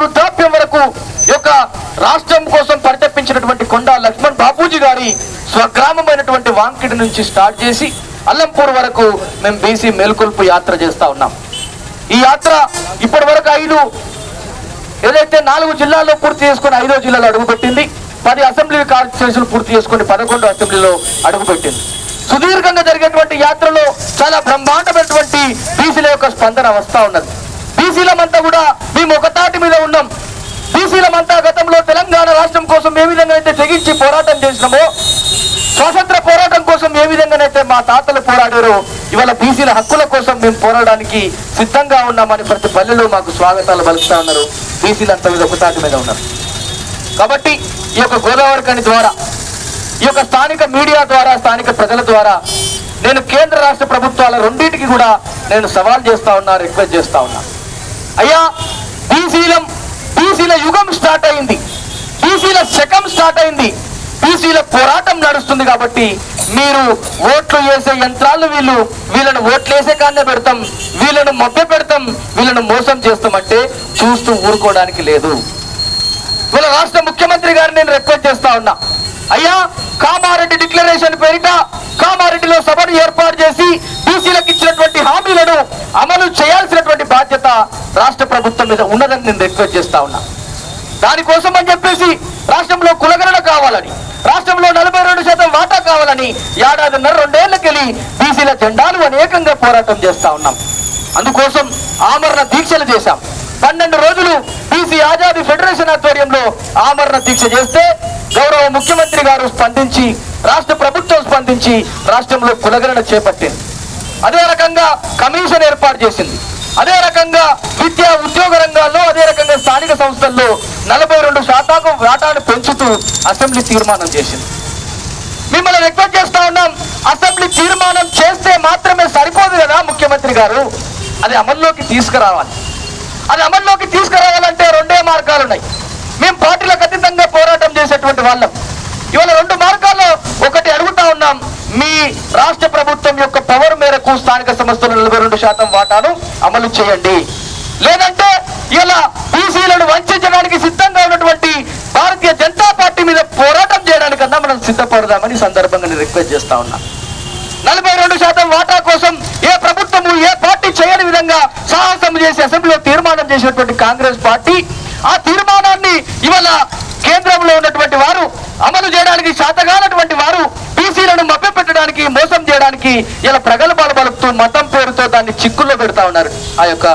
వృద్ధాప్యం వరకు యొక్క రాష్ట్రం కోసం పరితపించినటువంటి కొండా లక్ష్మణ్ బాపూజీ గారి స్వగ్రామమైనటువంటి వాంకిడి నుంచి స్టార్ట్ చేసి అల్లంపూర్ వరకు మేము బీసీ మేల్కొల్పు యాత్ర చేస్తా ఉన్నాం. ఈ యాత్ర ఇప్పటి వరకు ఐదు ఏదైతే నాలుగు జిల్లాల్లో పూర్తి చేసుకుని ఐదో జిల్లాలో అడుగుపెట్టింది పది అసెంబ్లీ కార్యదర్శులు పూర్తి చేసుకుని పదకొండు అసెంబ్లీలో అడుగుపెట్టింది. సుదీర్ఘంగా జరిగేటువంటి యాత్రలో చాలా బ్రహ్మాండమైనటువంటి బీసీల యొక్క స్పందన వస్తూ ఉన్నది. బీసీలమంతా కూడా మేము ఒకతాటి మీద ఉన్నాం. బీసీలమంతా గతంలో తెలంగాణ రాష్ట్రం కోసం ఏ విధంగా అయితే తెగించి పోరాటం చేసినామో స్వాతంత్ర పోరాటం కోసం ఏ విధంగానైతే మా తాతలు పోరాడారో ఇవాళ బీసీల హక్కుల కోసం మేము పోరాడడానికి సిద్ధంగా ఉన్నామని ప్రతి పల్లెలో మాకు స్వాగతాలు పలుకుతా ఉన్నారు. బీసీలు మీద ఒకతాటి మీద ఉన్నారు. కాబట్టి ఈ యొక్క గోదావరి కని ద్వారా ఈ యొక్క స్థానిక మీడియా ద్వారా స్థానిక ప్రజల ద్వారా నేను కేంద్ర రాష్ట్ర ప్రభుత్వాల రెండింటికి కూడా నేను సవాల్ చేస్తా ఉన్నా రిక్వెస్ట్ చేస్తా ఉన్నా. అయ్యా బీసీలం బీసీల యుగం స్టార్ట్ అయింది. బీసీల శకం స్టార్ట్ అయింది. బీసీల పోరాటం నడుస్తుంది కాబట్టి మీరు ఓట్లు వేసే యంత్రాలు వీళ్ళు వీళ్ళను ఓట్లు వేసే కాన్నే పెడతాం. వీళ్ళను మభ్య పెడతాం. వీళ్ళను మోసం చేస్తామంటే చూస్తూ ఊరుకోవడానికి లేదు. వీళ్ళ రాష్ట్ర ముఖ్యమంత్రి గారిని నేను రిక్వెస్ట్ చేస్తా ఉన్నా. అయ్యా కామారెడ్డి డిక్లరేషన్ పేరిట కామారెడ్డిలో సభను ఏర్పాటు చేసి బీసీలకు ఇచ్చినటువంటి హామీలను అమలు చేయాల్సిన బాధ్యత రాష్ట్ర ప్రభుత్వం మీద ఉన్నదని నేను రిక్వెస్ట్ చేస్తా ఉన్నా. దానికోసం అని చెప్పేసి రాష్ట్రంలో కులగణన కావాలని రాష్ట్రంలో నలభై రెండు శాతం వాటా కావాలని ఏడాదిన్నర రెండేళ్ళకెళ్ళి బీసీల జెండాలు అనేకంగా పోరాటం చేస్తా ఉన్నాం. అందుకోసం ఆమరణ దీక్షలు చేశాం. పన్నెండు రోజులు బీసీ ఆజాదీ ఫెడరేషన్ ఆధ్వర్యంలో ఆమరణ దీక్ష చేస్తే గౌరవ ముఖ్యమంత్రి గారు స్పందించి రాష్ట్ర ప్రభుత్వం స్పందించి రాష్ట్రంలో కులగణన చేపట్టింది. అదే రకంగా కమిషన్ ఏర్పాటు చేసింది. అదే రకంగా విద్యా ఉద్యోగ రంగాల్లో అదే రకంగా స్థానిక సంస్థల్లో నలభై రెండు శాతాకు వాటాను పెంచుతూ అసెంబ్లీ తీర్మానం చేసింది. మిమ్మల్ని రిక్వెస్ట్ చేస్తా ఉన్నాం అసెంబ్లీ తీర్మానం చేస్తే మాత్రమే సరిపోదు కదా ముఖ్యమంత్రి గారు. అది అమల్లోకి తీసుకురావాలి. అది అమల్లోకి తీసుకురావాలంటే రెండే మార్గాలు ఉన్నాయి. మేము పార్టీలకు అతీతంగా పోరాటం చేసేటువంటి వాళ్ళం. ఇవాళ రెండు మార్గాల్లో ఒకటి అడుగుతా ఉన్నాం మీ రాష్ట్ర ప్రభుత్వం యొక్క పవర్ మేరకు స్థానిక సంస్థలు నలభై రెండు శాతం వాటాను అమలు చేయండి. లేదంటే ఇలా బీసీలను వంచడానికి సిద్ధంగా ఉన్నటువంటి భారతీయ జనతా పార్టీ మీద పోరాటం చేయడానికన్నా మనం సిద్ధపడదామని సందర్భంగా నేను రిక్వెస్ట్ చేస్తా ఉన్నా. నలభై రెండు శాతం వాటా కోసం ఏ ప్రభుత్వము ఏ పార్టీ చేయని విధంగా సాహసం చేసి అసెంబ్లీలో తీర్మానం చేసినటువంటి కాంగ్రెస్ పార్టీ ఆ తీర్మానాన్ని ఇవాళ కేంద్రంలో ఉన్నటువంటి వారు అమలు చేయడానికి శాతగానటువంటి మోసం ఇలా ప్రగల్భాలు బలుపుతూ మతం పేరుతో దాన్ని చిక్కుల్లో పెడతా ఉన్నారు. ఆ యొక్క